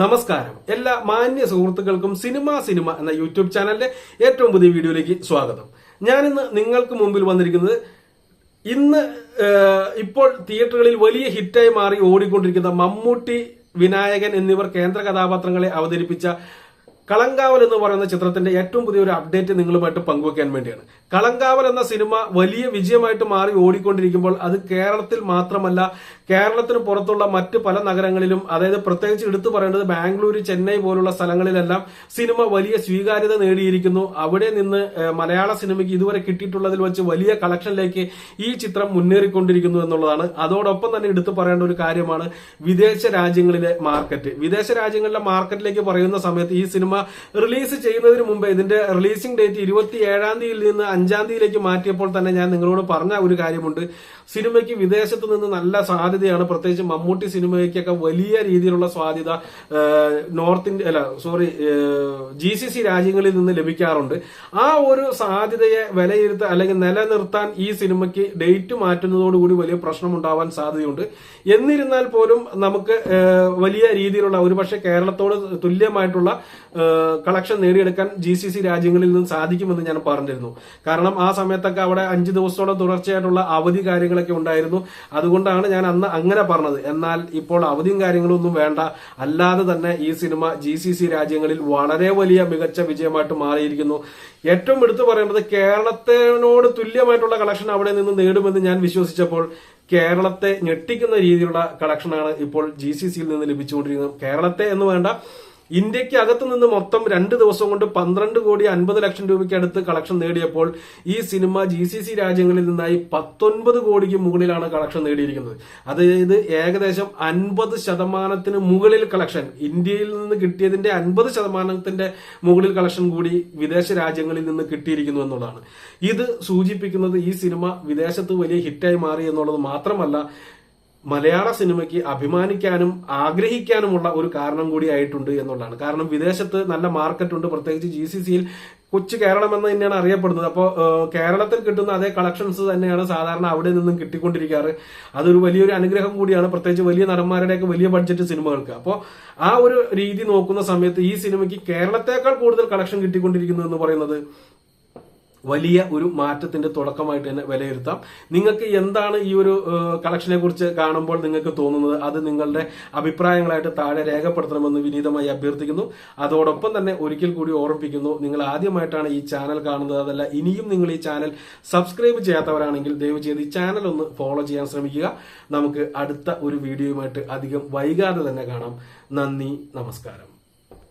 നമസ്കാരം. എല്ലാ മാന്യ സുഹൃത്തുക്കൾക്കും സിനിമ സിനിമ എന്ന യൂട്യൂബ് ചാനലിന്റെ ഏറ്റവും പുതിയ വീഡിയോയിലേക്ക് സ്വാഗതം. ഞാനിന്ന് നിങ്ങൾക്ക് മുമ്പിൽ വന്നിരിക്കുന്നത് ഇന്ന് ഇപ്പോൾ തിയേറ്ററുകളിൽ വലിയ ഹിറ്റായി മാറി ഓടിക്കൊണ്ടിരിക്കുന്ന മമ്മൂട്ടി വിനായകൻ എന്നിവർ കേന്ദ്ര കഥാപാത്രങ്ങളെ അവതരിപ്പിച്ച കളങ്കാവൽ എന്ന് പറയുന്ന ചിത്രത്തിന്റെ ഏറ്റവും പുതിയൊരു അപ്ഡേറ്റ് നിങ്ങളുമായിട്ട് പങ്കുവെക്കാൻ വേണ്ടിയാണ്. കളങ്കാവൽ എന്ന സിനിമ വലിയ വിജയമായിട്ട് മാറി ഓടിക്കൊണ്ടിരിക്കുമ്പോൾ അത് കേരളത്തിൽ മാത്രമല്ല കേരളത്തിന് പുറത്തുള്ള മറ്റ് പല നഗരങ്ങളിലും അതായത് പ്രത്യേകിച്ച് എടുത്തു പറയേണ്ടത് ബാംഗ്ലൂർ ചെന്നൈ പോലുള്ള സ്ഥലങ്ങളിലെല്ലാം സിനിമ വലിയ സ്വീകാര്യത നേടിയിരിക്കുന്നു. അവിടെ നിന്ന് മലയാള സിനിമയ്ക്ക് ഇതുവരെ കിട്ടിയിട്ടുള്ളതിൽ വെച്ച് വലിയ കളക്ഷനിലേക്ക് ഈ ചിത്രം മുന്നേറിക്കൊണ്ടിരിക്കുന്നു എന്നുള്ളതാണ്. അതോടൊപ്പം തന്നെ എടുത്തു പറയേണ്ട ഒരു കാര്യമാണ് വിദേശ രാജ്യങ്ങളിലെ മാർക്കറ്റ് വിദേശ രാജ്യങ്ങളിലെ മാർക്കറ്റിലേക്ക് പറയുന്ന സമയത്ത് ഈ സിനിമ റിലീസ് ചെയ്യുന്നതിന് മുമ്പ് ഇതിന്റെ റിലീസിംഗ് ഡേറ്റ് ഇരുപത്തി ഏഴാം തീയതിയിൽ നിന്ന് അഞ്ചാം തീയതിയിലേക്ക് മാറ്റിയപ്പോൾ തന്നെ ഞാൻ നിങ്ങളോട് പറഞ്ഞ ഒരു കാര്യമുണ്ട്. സിനിമയ്ക്ക് വിദേശത്ത് നിന്ന് നല്ല സാധ്യതയാണ്. പ്രത്യേകിച്ച് മമ്മൂട്ടി സിനിമയ്ക്കൊക്കെ വലിയ രീതിയിലുള്ള സാധ്യത നോർത്ത് ഇന്ത്യ അല്ല സോറി ജി സി സി രാജ്യങ്ങളിൽ നിന്ന് ലഭിക്കാറുണ്ട്. ആ ഒരു സാധ്യതയെ വിലയിരുത്താൻ അല്ലെങ്കിൽ നിലനിർത്താൻ ഈ സിനിമയ്ക്ക് ഡേറ്റ് മാറ്റുന്നതോടുകൂടി വലിയ പ്രശ്നം ഉണ്ടാവാൻ സാധ്യതയുണ്ട്. എന്നിരുന്നാൽ പോലും നമുക്ക് വലിയ രീതിയിലുള്ള ഒരുപക്ഷെ കേരളത്തോട് തുല്യമായിട്ടുള്ള കളക്ഷൻ നേടിയെടുക്കാൻ ജി സി സി രാജ്യങ്ങളിൽ നിന്ന് സാധിക്കുമെന്ന് ഞാൻ പറഞ്ഞിരുന്നു. കാരണം ആ സമയത്തൊക്കെ അവിടെ അഞ്ച് ദിവസത്തോളം തുടർച്ചയായിട്ടുള്ള അവധി കാര്യങ്ങളൊക്കെ ഉണ്ടായിരുന്നു. അതുകൊണ്ടാണ് ഞാൻ അന്ന് അങ്ങനെ പറഞ്ഞത്. എന്നാൽ ഇപ്പോൾ അവധിയും കാര്യങ്ങളൊന്നും വേണ്ട. അല്ലാതെ തന്നെ ഈ സിനിമ ജി സി സി രാജ്യങ്ങളിൽ വളരെ വലിയ മികച്ച വിജയമായിട്ട് മാറിയിരിക്കുന്നു. ഏറ്റവും എടുത്തു പറയേണ്ടത് കേരളത്തിനോട് തുല്യമായിട്ടുള്ള കളക്ഷൻ അവിടെ നിന്ന് നേടുമെന്ന് ഞാൻ വിശ്വസിച്ചപ്പോൾ കേരളത്തെ ഞെട്ടിക്കുന്ന രീതിയിലുള്ള കളക്ഷനാണ് ഇപ്പോൾ ജി സി സിയിൽ നിന്ന് ലഭിച്ചുകൊണ്ടിരിക്കുന്നത്. കേരളത്തെ എന്ന് വേണ്ട ഇന്ത്യയ്ക്ക് അകത്ത് നിന്ന് മൊത്തം രണ്ട് ദിവസം കൊണ്ട് പന്ത്രണ്ട് കോടി അൻപത് ലക്ഷം രൂപയ്ക്ക് അടുത്ത് കളക്ഷൻ നേടിയപ്പോൾ ഈ സിനിമ ജി സി സി രാജ്യങ്ങളിൽ നിന്നായി പത്തൊൻപത് കോടിക്ക് മുകളിലാണ് കളക്ഷൻ നേടിയിരിക്കുന്നത്. അതായത് ഏകദേശം അൻപത് ശതമാനത്തിന് മുകളിൽ കളക്ഷൻ ഇന്ത്യയിൽ നിന്ന് കിട്ടിയതിന്റെ അൻപത് ശതമാനത്തിന്റെ മുകളിൽ കളക്ഷൻ കൂടി വിദേശ രാജ്യങ്ങളിൽ നിന്ന് കിട്ടിയിരിക്കുന്നു എന്നുള്ളതാണ്. ഇത് സൂചിപ്പിക്കുന്നത് ഈ സിനിമ വിദേശത്ത് വലിയ ഹിറ്റായി മാറി എന്നുള്ളത് മാത്രമല്ല മലയാള സിനിമയ്ക്ക് അഭിമാനിക്കാനും ആഗ്രഹിക്കാനുമുള്ള ഒരു കാരണം കൂടി ആയിട്ടുണ്ട് എന്നുള്ളതാണ്. കാരണം വിദേശത്ത് നല്ല മാർക്കറ്റ് ഉണ്ട് പ്രത്യേകിച്ച് ജി സി സിയിൽ കൊച്ചു കേരളം എന്ന് തന്നെയാണ് അറിയപ്പെടുന്നത്. അപ്പോൾ കേരളത്തിൽ കിട്ടുന്ന അതേ കളക്ഷൻസ് തന്നെയാണ് സാധാരണ അവിടെ നിന്നും കിട്ടിക്കൊണ്ടിരിക്കാറ്. അതൊരു വലിയൊരു അനുഗ്രഹം കൂടിയാണ്. പ്രത്യേകിച്ച് വലിയ നടന്മാരുടെയൊക്കെ വലിയ ബഡ്ജറ്റ് സിനിമകൾക്ക്. അപ്പോൾ ആ ഒരു രീതി നോക്കുന്ന സമയത്ത് ഈ സിനിമയ്ക്ക് കേരളത്തെക്കാൾ കൂടുതൽ കളക്ഷൻ കിട്ടിക്കൊണ്ടിരിക്കുന്നു എന്ന് പറയുന്നത് വലിയ ഒരു മാറ്റത്തിന്റെ തുടക്കമായിട്ട് തന്നെ വിലയിരുത്താം. നിങ്ങൾക്ക് എന്താണ് ഈ ഒരു കളക്ഷനെ കുറിച്ച് കാണുമ്പോൾ നിങ്ങൾക്ക് തോന്നുന്നത്? അത് നിങ്ങളുടെ അഭിപ്രായങ്ങളായിട്ട് താഴെ രേഖപ്പെടുത്തണമെന്ന് വിനീതമായി അഭ്യർത്ഥിക്കുന്നു. അതോടൊപ്പം തന്നെ ഒരിക്കൽ കൂടി ഓർമ്മിപ്പിക്കുന്നു നിങ്ങൾ ആദ്യമായിട്ടാണ് ഈ ചാനൽ കാണുന്നത്. അതല്ല ഇനിയും നിങ്ങൾ ഈ ചാനൽ സബ്സ്ക്രൈബ് ചെയ്യാത്തവരാണെങ്കിൽ ദയവ് ചെയ്ത് ഈ ചാനൽ ഒന്ന് ഫോളോ ചെയ്യാൻ ശ്രമിക്കുക. നമുക്ക് അടുത്ത ഒരു വീഡിയോയുമായിട്ട് അധികം വൈകാതെ തന്നെ കാണാം. നന്ദി നമസ്കാരം.